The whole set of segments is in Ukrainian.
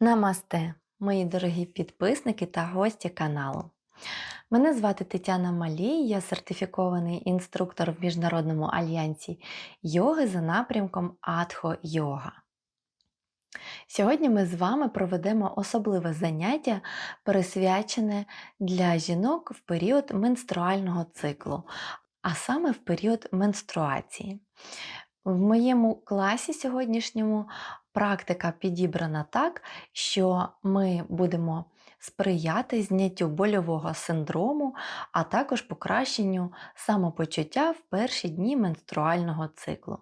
Намасте, мої дорогі підписники та гості каналу. Мене звати Тетяна Малій, я сертифікований інструктор в Міжнародному альянсі йоги за напрямком Атхо Йога. Сьогодні ми з вами проведемо особливе заняття, присвячене для жінок в період менструального циклу, а саме в період менструації. В моєму класі сьогоднішньому практика підібрана так, що ми будемо сприяти зняттю больового синдрому, а також покращенню самопочуття в перші дні менструального циклу.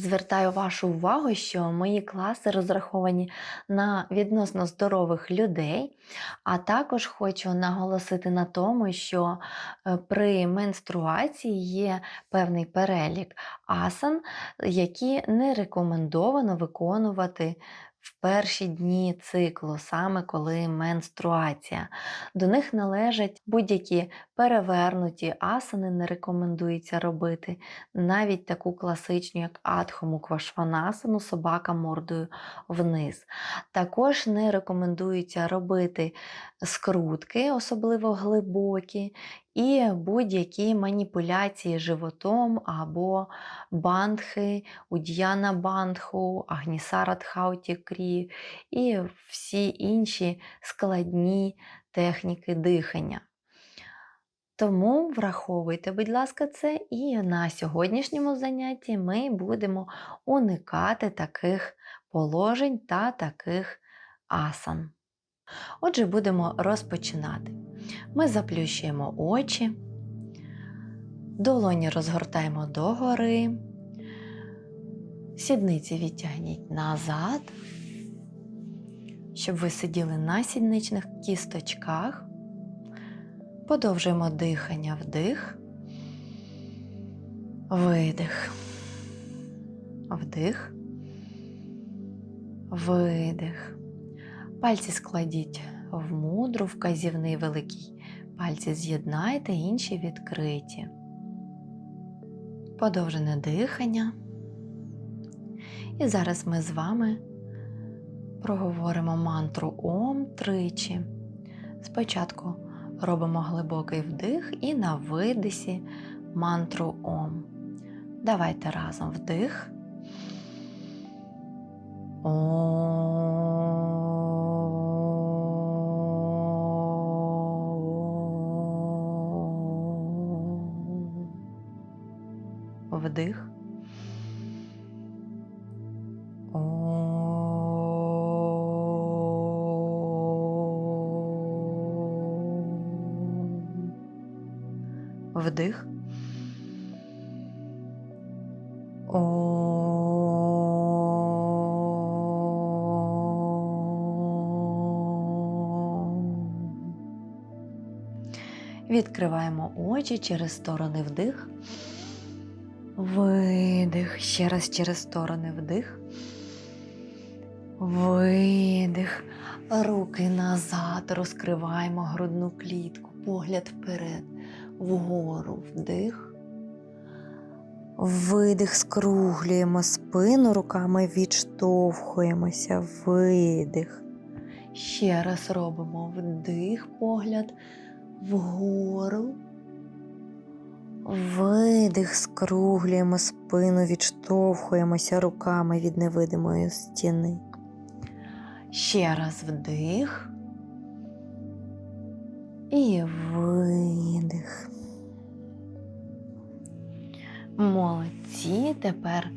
Звертаю вашу увагу, що мої класи розраховані на відносно здорових людей, а також хочу наголосити на тому, що е, при менструації є певний перелік асан, які не рекомендовано виконувати в перші дні циклу, саме коли менструація. До них належать будь-які перевернуті асани, не рекомендується робити, навіть таку класичну, як Адхому Квашванасану, собака мордою вниз. Також не рекомендується робити скрутки, особливо глибокі, і будь-які маніпуляції животом або бандхи, уд'яна бандху, агнісара тхауті крі і всі інші складні техніки дихання. Тому враховуйте, будь ласка, це, і на сьогоднішньому занятті ми будемо уникати таких положень та таких асан. Отже, будемо розпочинати. Ми заплющуємо очі, долоні розгортаємо догори, сідниці відтягніть назад, щоб ви сиділи на сідничних кісточках. Подовжуємо дихання вдих, видих, вдих, видих. Пальці складіть в мудру, вказівний великий. Пальці з'єднайте, інші відкриті. Подовжене дихання. І зараз ми з вами проговоримо мантру Ом тричі. Спочатку робимо глибокий вдих і на видисі мантру Ом. Давайте разом вдих. Ом. Вдих. Вдих. Відкриваємо очі через сторони вдих. Видих. Ще раз через сторони вдих. Видих. Руки назад. Розкриваємо грудну клітку. Погляд вперед. Вгору. Вдих. Видих, скруглюємо спину, руками відштовхуємося. Видих. Ще раз робимо вдих, погляд вгору. Видих, скруглюємо спину, відштовхуємося руками від невидимої стіни. Ще раз вдих. І видих. Молодці. Тепер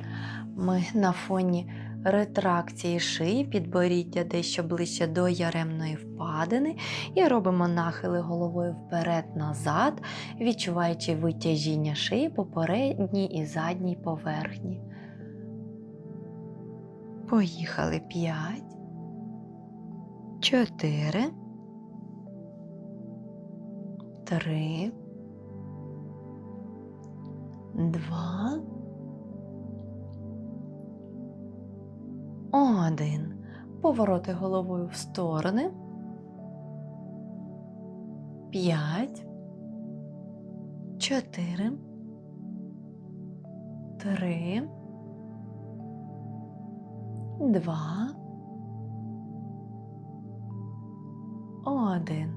ми на фоні ретракції шиї, підборіддя дещо ближче до яремної впадини. І робимо нахили головою вперед-назад, відчуваючи витяжіння шиї по передній і задній поверхні. Поїхали. П'ять, чотири, три, два. Один. Повороти головою в сторони. П'ять. Чотири. Три. Два. один.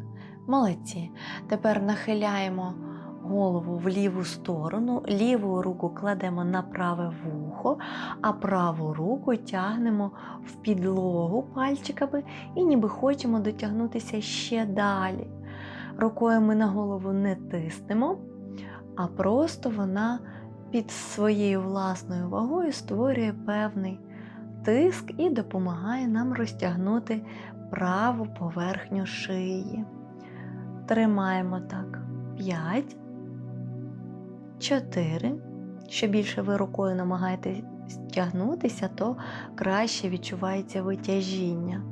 Молодці. Тепер нахиляємо голову в ліву сторону, ліву руку кладемо на праве вухо, а праву руку тягнемо в підлогу пальчиками і ніби хочемо дотягнутися ще далі. Рукою ми на голову не тиснемо, а просто вона під своєю власною вагою створює певний тиск і допомагає нам розтягнути праву поверхню шиї. Тримаємо так 5, 4. Що більше ви рукою намагаєтесь тягнутися, то краще відчувається витяжіння.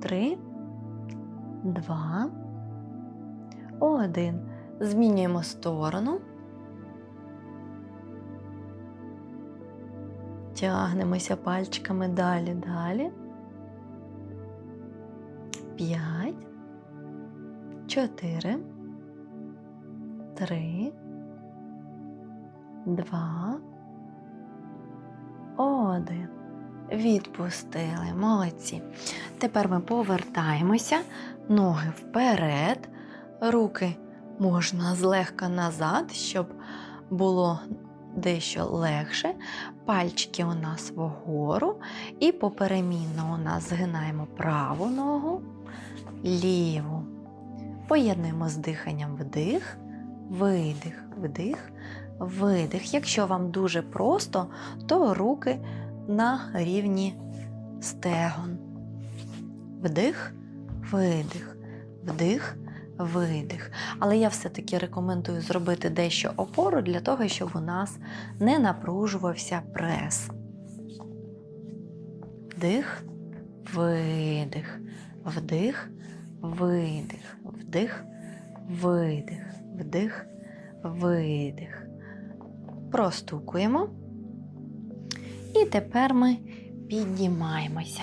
3, 2, 1. Змінюємо сторону. Тягнемося пальчиками далі, далі. 5, 4, 3, 2, 1. Відпустили. Молодці. Тепер ми повертаємося, ноги вперед, руки можна злегка назад, щоб було дещо легше. Пальчики у нас вгору, і поперемінно у нас згинаємо праву ногу, ліву. Поєднуємо з диханням вдих, видих, вдих, видих. Якщо вам дуже просто, то руки на рівні стегон. Вдих, видих, вдих, видих. Але я все-таки рекомендую зробити дещо опору для того, щоб у нас не напружувався прес. Вдих, видих, вдих, видих, вдих, видих, вдих, видих. Простукуємо. І тепер ми піднімаємося.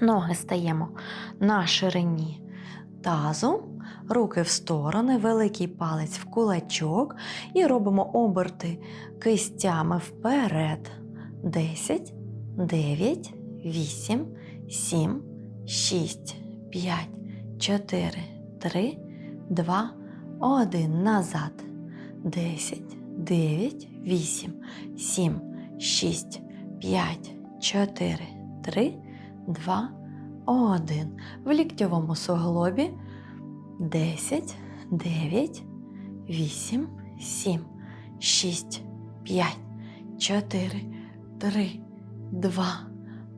Ноги стаємо на ширині тазу, руки в сторони, великий палець в кулачок і робимо оберти кистями вперед. 10, 9, 8, 7, 6, 5, 4, 3, 2, 1. Назад. 10, 9, 8, 7, 6, 5, 4, 3, 2, 1. В ліктьовому суглобі 10, 9, 8, 7, 6, 5, 4, 3, 2,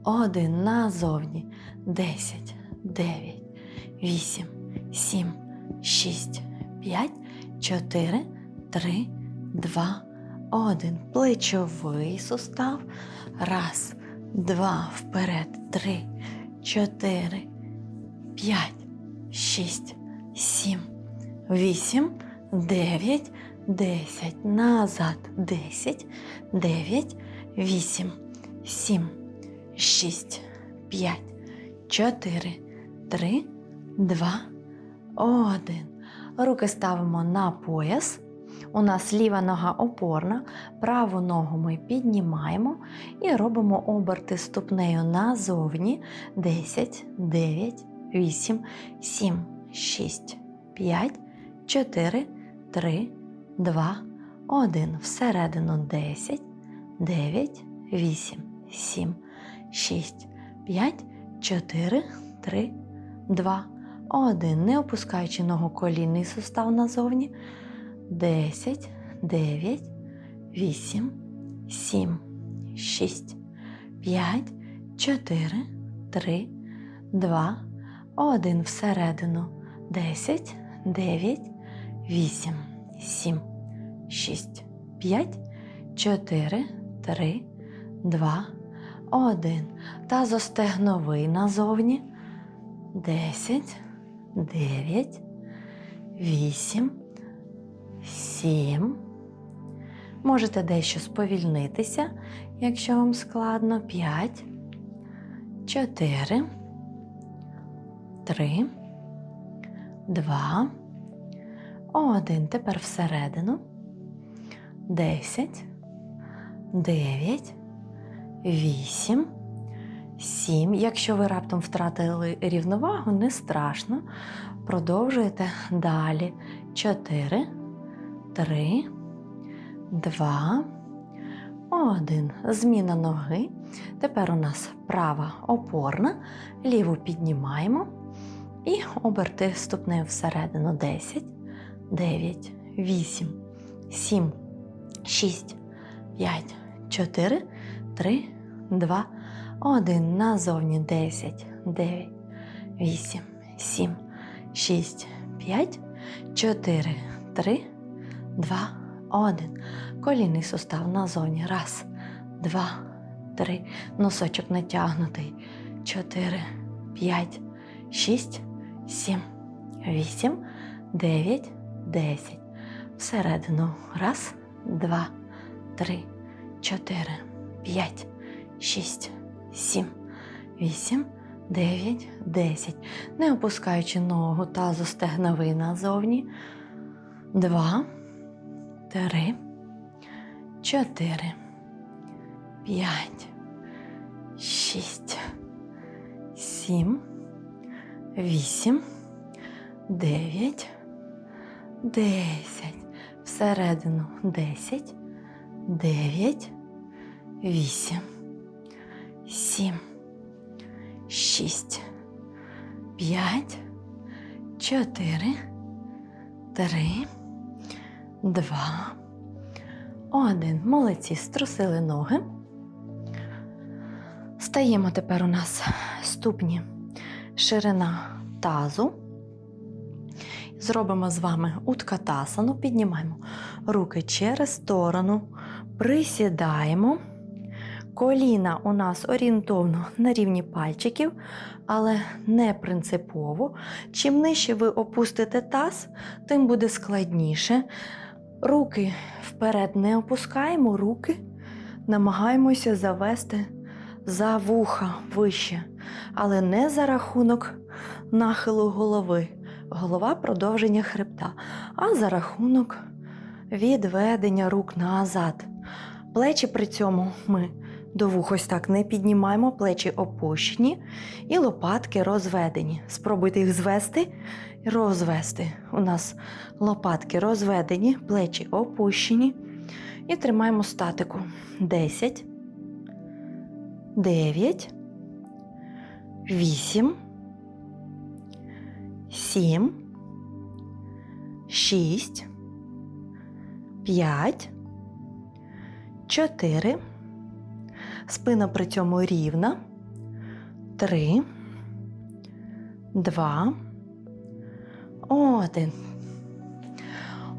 1. Назовні. 10, 9, 8, 7, 6, 5, 4, 3, 2, 1. Плечовий сустав. Раз, два, вперед, три, чотири, п'ять, шість, сім, вісім, дев'ять, десять. Назад. Десять, дев'ять, вісім, сім, шість, п'ять, чотири, три, два, один. Руки ставимо на пояс. У нас ліва нога опорна, праву ногу ми піднімаємо і робимо оберти ступнею назовні 10, 9, 8, 7, 6, 5, 4, 3, 2, 1. Всередину 10, 9, 8, 7, 6, 5, 4, 3, 2, 1. Не опускаючи ногу колінний сустав назовні. 10, 9, 8, 7, 6, 5, 4, 3, 2, 1. Всередину. 10, 9, 8, 7, 6, 5, 4, 3, 2, 1. Тазостегновий назовні. 10, 9, 8, Сім. Можете дещо сповільнитися, якщо вам складно. П'ять, чотири, три, два, один. Тепер всередину. Десять, дев'ять, вісім, сім. Якщо ви раптом втратили рівновагу, не страшно. Продовжуєте далі. Чотири, три, два, один. Зміна ноги. Тепер у нас права опорна, ліву піднімаємо. І оберти ступнею всередину. 10, 9, 8, 7, 6, 5, 4, 3, 2, 1. Назовні. 10, 9, 8, 7, 6, 5, 4, 3, 2, 1. Колінний сустав назовні. Раз, два, три. Носочок натягнутий. Чотири, п'ять, шість, сім, вісім, дев'ять, десять. Всередину. Раз, два, три, чотири, п'ять, шість, сім, вісім, дев'ять, десять. Не опускаючи ногу тазу стегновий назовні. Два, три, чотири, п'ять, шість, сім, вісім, дев'ять, десять. Всередину десять, дев'ять, вісім, сім, шість, п'ять, чотири, три, два, один. Молодці, струсили ноги. Стаємо тепер у нас ступні ширина тазу. Зробимо з вами уткатасану, піднімаємо руки через сторону, присідаємо. Коліна у нас орієнтовно на рівні пальчиків, але не принципово. Чим нижче ви опустите таз, тим буде складніше. Руки вперед не опускаємо, руки намагаємося завести за вуха вище, але не за рахунок нахилу голови. Голова продовження хребта, а за рахунок відведення рук назад. Плечі при цьому ми до вух ось так не піднімаємо, плечі опущені і лопатки розведені. Спробуйте їх звести розвести. У нас лопатки розведені, плечі опущені. І тримаємо статику. 10, 9, 8, 7, 6, 5, 4. Спина при цьому рівна. 3, 2, 1.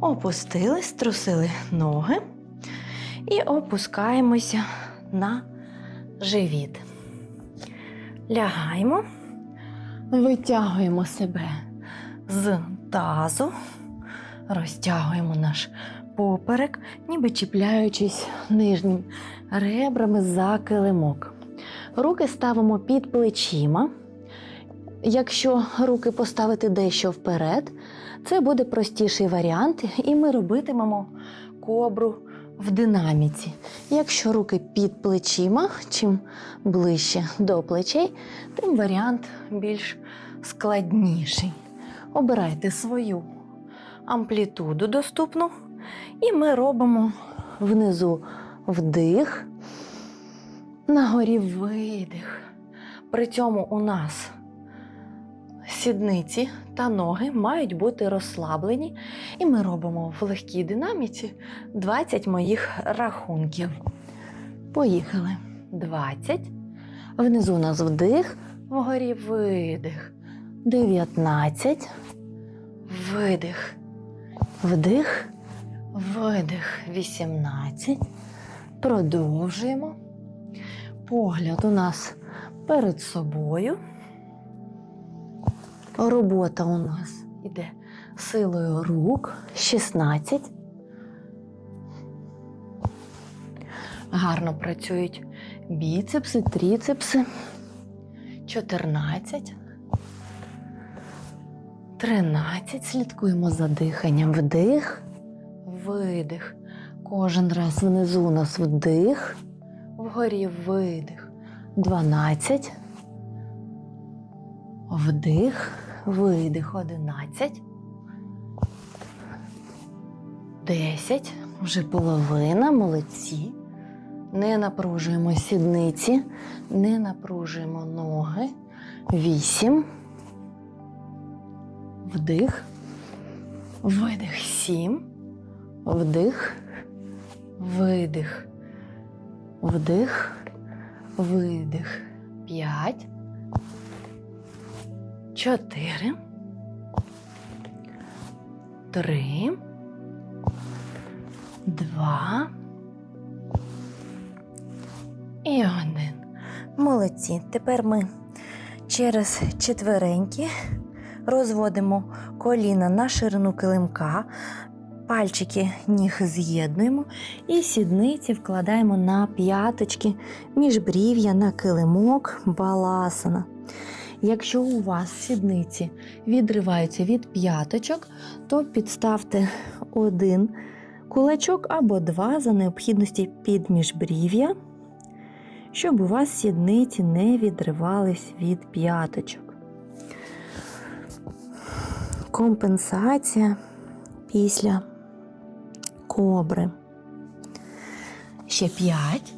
Опустились, струсили ноги і опускаємося на живіт. Лягаємо, витягуємо себе з тазу, розтягуємо наш поперек, ніби чіпляючись нижнім ребрами за килимок. Руки ставимо під плечима. Якщо руки поставити дещо вперед, це буде простіший варіант, і ми робитимемо кобру в динаміці. Якщо руки під плечима, чим ближче до плечей, тим варіант більш складніший. Обирайте свою амплітуду доступну, і ми робимо внизу вдих, нагорі видих. При цьому у нас сідниці та ноги мають бути розслаблені, і ми робимо в легкій динаміці 20 моїх рахунків. Поїхали. 20. Внизу у нас вдих, вгорі видих. 19. Видих. Вдих. Видих. 18. Продовжуємо. Погляд у нас перед собою. Робота у нас іде силою рук 16. Гарно працюють біцепси, тріцепси. 14. 13. Слідкуємо за диханням. Вдих, видих. Кожен раз внизу у нас вдих, вгорі видих. 12. Вдих, видих 11. 10. Вже половина, молодці. Не напружуємо сідниці, не напружуємо ноги. 8. Вдих. Видих. 7. Вдих. Видих. Вдих. Видих. 5. 4. 3. Два. І один. Молодці. Тепер ми через четверенькі розводимо коліна на ширину килимка, пальчики ніг з'єднуємо і сідниці вкладаємо на п'яточки міжбрів'я на килимок баласана. Якщо у вас сідниці відриваються від п'яточок, то підставте один кулачок або два за необхідності під міжбрів'я, щоб у вас сідниці не відривались від п'яточок. Компенсація після кобри. Ще п'ять,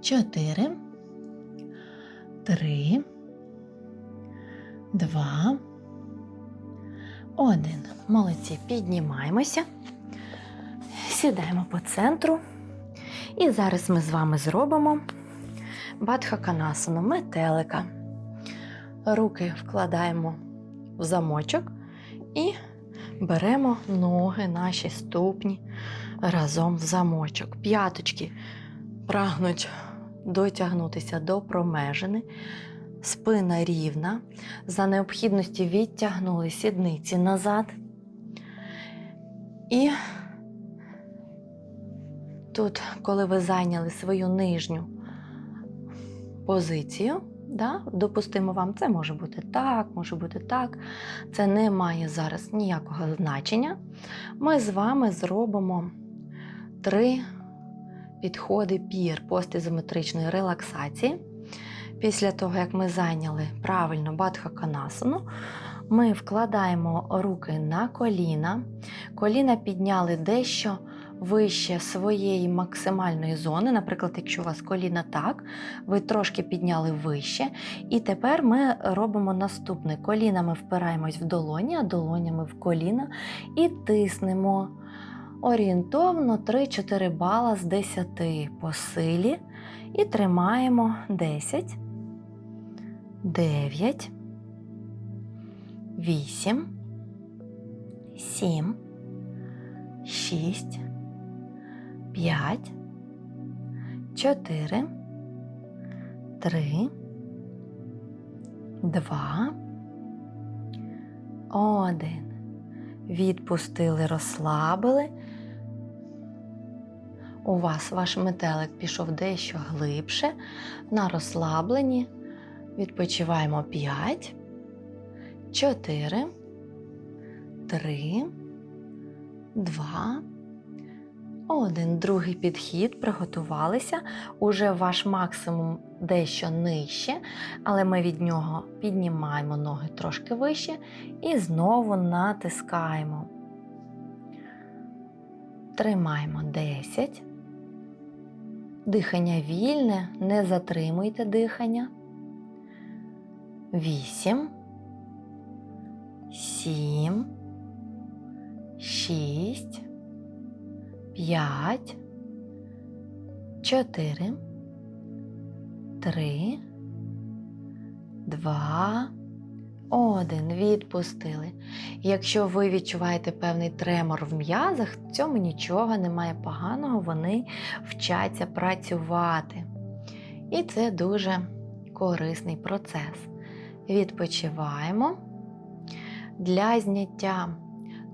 чотири, три, два, один. Молодці, піднімаємося. Сідаємо по центру. І зараз ми з вами зробимо бадхаканасану метелика. Руки вкладаємо в замочок і беремо ноги, наші ступні разом в замочок. П'яточки прагнуть дотягнутися до промежини. Спина рівна. За необхідності відтягнули сідниці назад. І Тут, коли ви зайняли свою нижню позицію, да, допустимо вам, це може бути так, може бути так. Це не має зараз ніякого значення. Ми з вами зробимо три підходи пір постізометричної релаксації. Після того, як ми зайняли правильно бадхаканасану, ми вкладаємо руки на коліна, коліна підняли дещо вище своєї максимальної зони. Наприклад, якщо у вас коліна так, ви трошки підняли вище. І тепер ми робимо наступне: колінами впираємось в долоні, а долонями в коліна і тиснемо орієнтовно 3-4 бала з 10 по силі. І тримаємо 10, 9, 8, 7, 6, 5, 4, 3, 2, 1. Відпустили, розслабили. У вас ваш метелик пішов дещо глибше. На розслабленні. Відпочиваємо 5, 4, 3, 2, один. Другий підхід. Приготувалися. Уже ваш максимум дещо нижче, але ми від нього піднімаємо ноги трошки вище і знову натискаємо. Тримаємо 10. Дихання вільне, не затримуйте дихання. 8, 7, 6, 5, 4, 3, 2, 1. Відпустили. Якщо ви відчуваєте певний тремор в м'язах, в цьому нічого немає поганого, вони вчаться працювати. І це дуже корисний процес. Відпочиваємо. Для зняття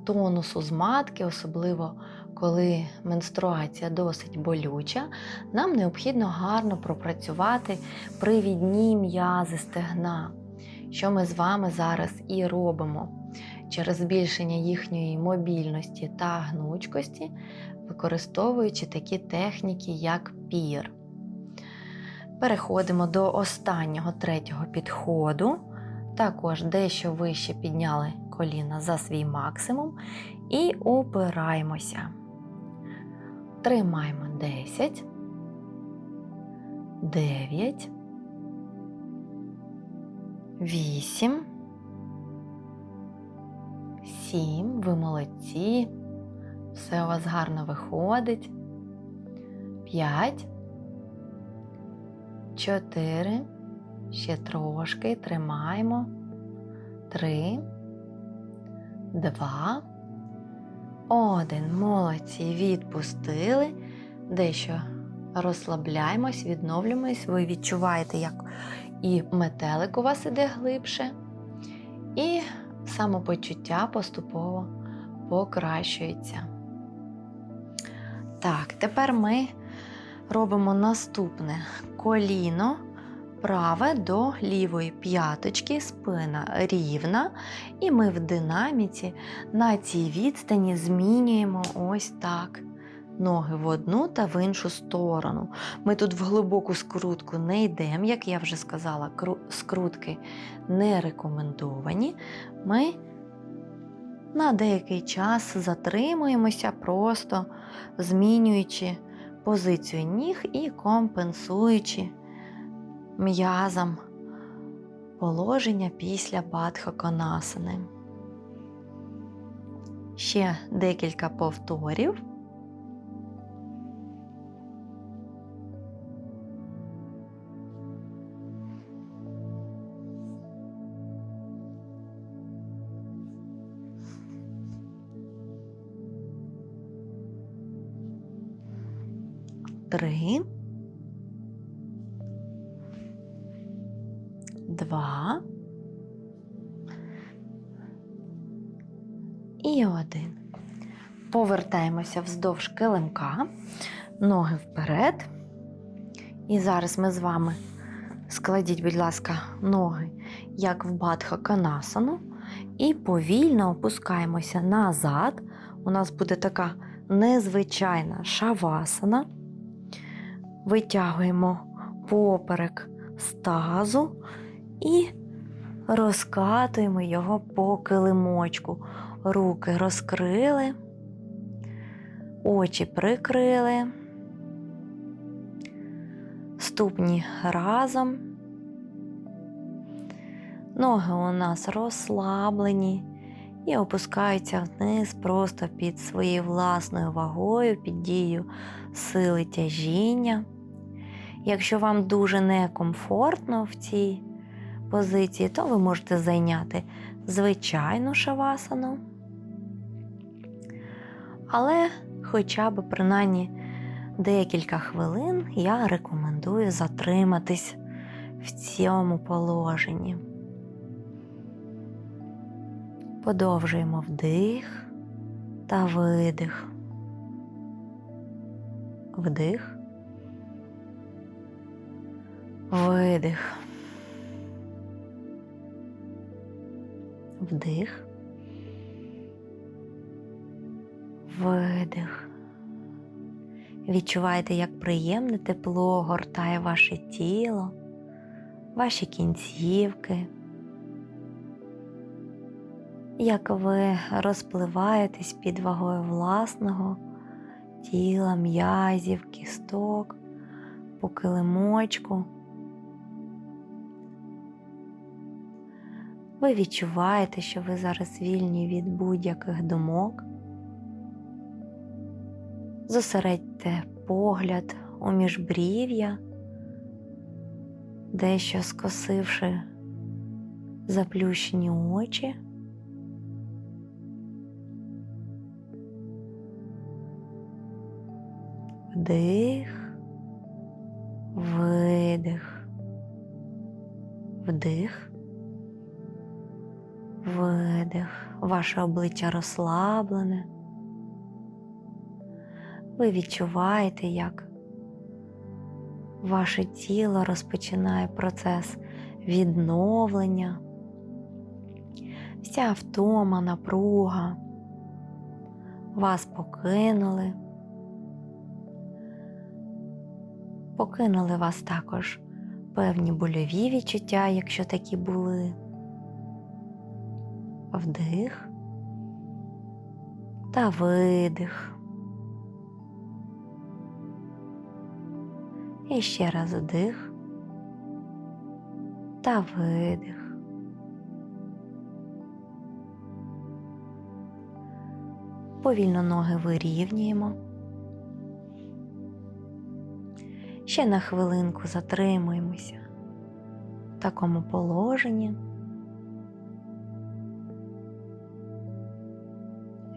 тонусу з матки, особливо коли менструація досить болюча, нам необхідно гарно пропрацювати привідні м'язи стегна, що ми з вами зараз і робимо. Через збільшення їхньої мобільності та гнучкості, використовуючи такі техніки, як пір. Переходимо до останнього третього підходу. Також дещо вище підняли коліна за свій максимум і опираємося. Тримаємо 10, 9, 8, 7. Ви молодці. Все у вас гарно виходить. 5, 4, ще трошки тримаємо. 3, 2, 1. Молодці. Відпустили. Дещо розслабляємось, відновлюємось. Ви відчуваєте, як і метелик у вас іде глибше, і самопочуття поступово покращується. Так, тепер ми робимо наступне коліно праве до лівої п'яточки, спина рівна, і ми в динаміці на цій відстані змінюємо ось так. Ноги в одну та в іншу сторону. Ми тут в глибоку скрутку не йдемо, як я вже сказала, скрутки не рекомендовані. Ми на деякий час затримуємося, просто змінюючи позицію ніг і компенсуючи м'язам положення після бадхаконасани. Ще декілька повторів. Три. Повертаємося вздовж килимка, ноги вперед. І зараз ми з вами складіть, будь ласка, ноги, як в бадха канасану, і повільно опускаємося назад. У нас буде така незвичайна шавасана. Витягуємо поперек з тазу і розкатуємо його по килимочку. Руки розкрили, очі прикрили, ступні разом. Ноги у нас розслаблені і опускаються вниз просто під своєю власною вагою, під дією сили тяжіння. Якщо вам дуже некомфортно в цій позиції, то ви можете зайняти звичайну шавасану. Але хоча б принаймні декілька хвилин я рекомендую затриматись в цьому положенні. Подовжуємо вдих та видих. Вдих. Видих. Вдих. Видих. Відчувайте, як приємне тепло гортає ваше тіло, ваші кінцівки, як ви розпливаєтесь під вагою власного тіла, м'язів, кісток, по килимочку. Ви відчуваєте, що ви зараз вільні від будь-яких думок. Зосередьте погляд у міжбрів'я, дещо скосивши заплющені очі. Вдих, видих, вдих, видих. Ваше обличчя розслаблене. Ви відчуваєте, як ваше тіло розпочинає процес відновлення, вся втома, напруга вас покинули. Покинули вас також певні больові відчуття, якщо такі були. вдих та видих. І ще раз вдих та видих. Повільно ноги вирівнюємо. Ще на хвилинку затримуємося в такому положенні.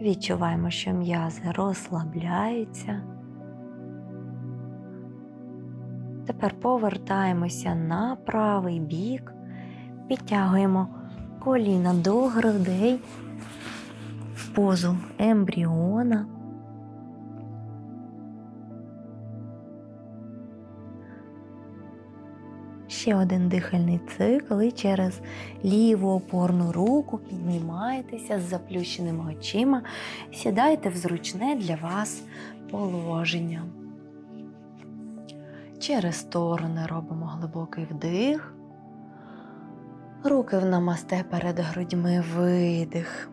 Відчуваємо, що м'язи розслабляються. Тепер повертаємося на правий бік, підтягуємо коліна до грудей в позу ембріона. Ще один дихальний цикл і через ліву опорну руку піднімаєтеся з заплющеними очима, сідайте в зручне для вас положення. Через сторони робимо глибокий вдих. Руки в намасте перед грудьми видих.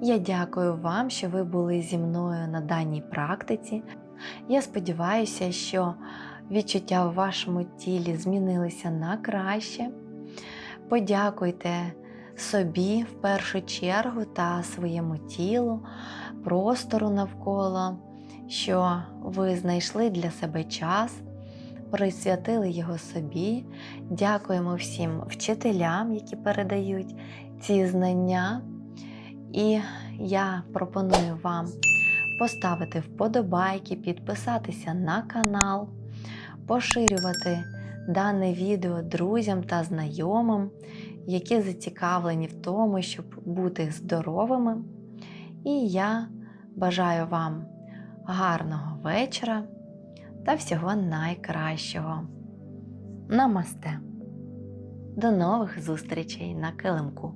Я дякую вам, що ви були зі мною на даній практиці. Я сподіваюся, що відчуття в вашому тілі змінилися на краще. Подякуйте собі в першу чергу та своєму тілу, простору навколо, що ви знайшли для себе час, присвятили його собі. Дякуємо всім вчителям, які передають ці знання. І я пропоную вам поставити вподобайки, підписатися на канал, поширювати дане відео друзям та знайомим, які зацікавлені в тому, щоб бути здоровими. І я бажаю вам гарного вечора та всього найкращого. Намасте! До нових зустрічей на килимку!